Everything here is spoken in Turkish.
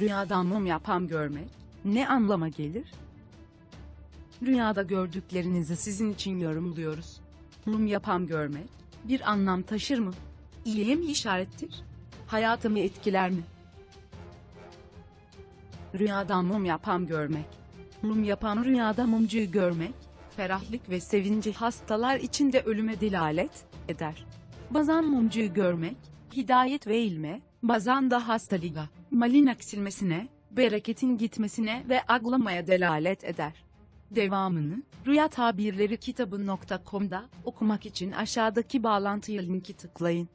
Rüyadan mum yapan görmek ne anlama gelir? Rüyada gördüklerinizi sizin için yorumluyoruz. Mum yapan görmek bir anlam taşır mı? İyiye mi işarettir? Hayatımı etkiler mi? Rüyadan mum yapan görmek. Mum yapan rüyada mumcuyu görmek, ferahlık ve sevinci hastalar içinde ölüme delalet eder. Bazen mumcuyu görmek, hidayet ve ilme, bazen da hastalığa, malin eksilmesine, bereketin gitmesine ve aglamaya delalet eder. Devamını, Rüya Tabirleri kitabı.com'da okumak için aşağıdaki bağlantıya linki tıklayın.